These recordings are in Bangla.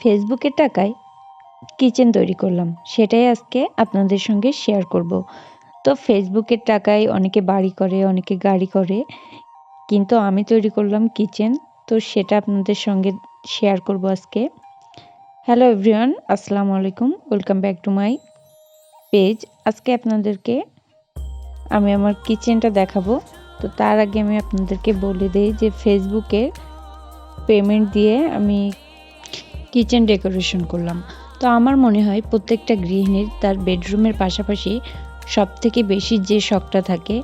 ফেসবুকের টাকায় কিচেন তৈরি করলাম। সেটাই আজকে আপনাদের সঙ্গে শেয়ার করব। তো ফেসবুকের টাকায় অনেকে বাড়ি করে, অনেকে গাড়ি করে, কিন্তু আমি তৈরি করলাম কিচেন তো সেটা আপনাদের সঙ্গে শেয়ার করব আজকে। হ্যালো এভরিওয়ান আসসালামু আলাইকুম। Welcome back to my page আজকে আপনাদেরকে আমি আমার কিচেনটা দেখাবো। তো তার আগে আমি আপনাদেরকে বলে দিই যে ফেসবুকে পেমেন্ট দিয়ে আমি কিচেন ডেকোরেশন করলাম। তো আমার মনে হয় প্রত্যেকটা গৃহিণীর তার বেডরুমের পাশাপাশি সব থেকে বেশি যে শখটা থাকে,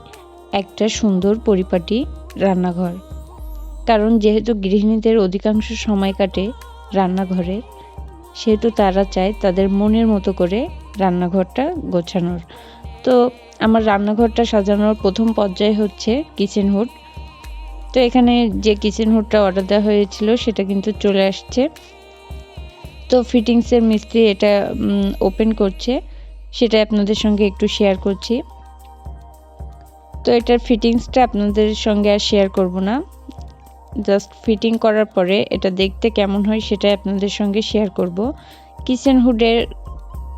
একটা সুন্দর পরিপাটি রান্নাঘর। কারণ যেহেতু গৃহিণীদের অধিকাংশ সময় কাটে রান্নাঘরে, সেহেতু তারা চায় তাদের মনের মতো করে রান্নাঘরটা গোছানোর। তো আমার রান্নাঘরটা সাজানোর প্রথম পর্যায় হচ্ছে কিচেন হুড তো এখানে যে কিচেন হুডটা অর্ডার দেওয়া হয়েছিল সেটা কিন্তু চলে আসছে। তো ফিটিংসের মিস্ত্রি এটা ওপেন করছে। সেটা আপনাদের সঙ্গে একটু শেয়ার করছি। তো এটার ফিটিংসটা আপনাদের সঙ্গে আর শেয়ার করব না। জাস্ট ফিটিং করার পরে এটা দেখতে কেমন হয় সেটাই আপনাদের সঙ্গে শেয়ার করব। কিচেন হুডের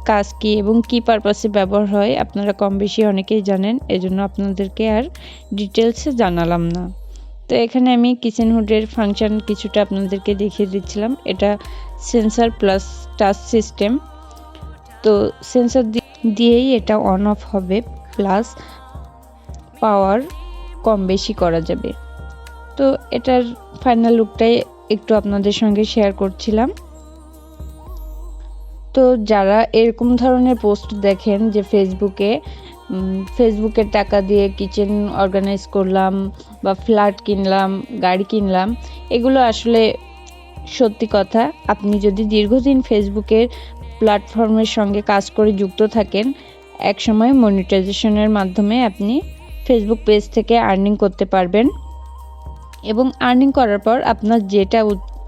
কাজ কী এবং কী পারপাসে ব্যবহার হয় আপনারা কম বেশি অনেকেই জানেন, এজন্য আপনাদেরকে আর ডিটেলসে জানালাম না। তো এখানে আমি কিচেন হুডের ফাংশন কিছুটা আপনাদেরকে দেখিয়ে দিচ্ছিলাম। এটা সেন্সার প্লাস টাচ সিস্টেম তো সেন্সার দিয়েই এটা অন অফ হবে প্লাস পাওয়ার কম বেশি করা যাবে। তো এটার ফাইনাল লুকটাই একটু আপনাদের সঙ্গে শেয়ার করছিলাম। তো যারা এরকম ধরনের পোস্ট দেখেন যে ফেসবুকে ফেসবুকের টাকা দিয়ে কিচেন অর্গানাইজ করলাম বা ফ্ল্যাট কিনলাম, গাড়ি কিনলাম, এগুলো আসলে সত্যি কথা। আপনি যদি দীর্ঘদিন ফেসবুকের প্ল্যাটফর্মের সঙ্গে কাজ করে যুক্ত থাকেন, একসময় মনিটাইজেশনের মাধ্যমে আপনি ফেসবুক পেজ থেকে আর্নিং করতে পারবেন এবং আর্নিং করার পর আপনার যেটা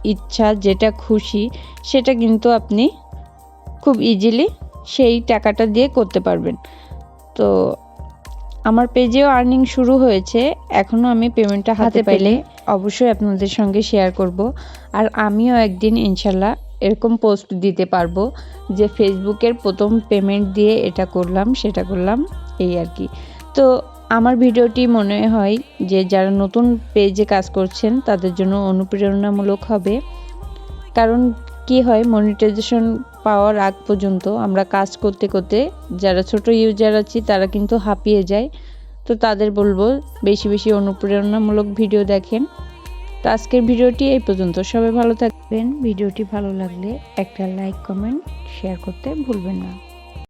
ইচ্ছা, যেটা খুশি, সেটা কিন্তু আপনি খুব ইজিলি সেই টাকাটা দিয়ে করতে পারবেন। তো আমার পেজেও আর্নিং শুরু হয়েছে এখনও আমি পেমেন্টটা হাতে পাইলে অবশ্যই আপনাদের সঙ্গে শেয়ার করব। আর আমিও একদিন ইনশাল্লাহ এরকম পোস্ট দিতে পারব যে ফেসবুকের প্রথম পেমেন্ট দিয়ে এটা করলাম সেটা করলাম এই আর কি। তো আমার ভিডিওটি মনে হয় যে যারা নতুন পেজে কাজ করছেন তাদের জন্য অনুপ্রেরণামূলক হবে। কারণ কি হয় মনিটাইজেশন পাওয়ার আগ পর্যন্ত আমরা কাজ করতে করতে যারা ছোট ইউজার আছি, তারা কিন্তু হাঁপিয়ে যায়। তো তাদের বলব, বেশি বেশি অনুপ্রেরণামূলক ভিডিও দেখেন। তো আজকের ভিডিওটি এই পর্যন্ত। সবাই ভালো থাকবেন। ভিডিওটি ভালো লাগলে একটা লাইক কমেন্ট শেয়ার করতে ভুলবেন না।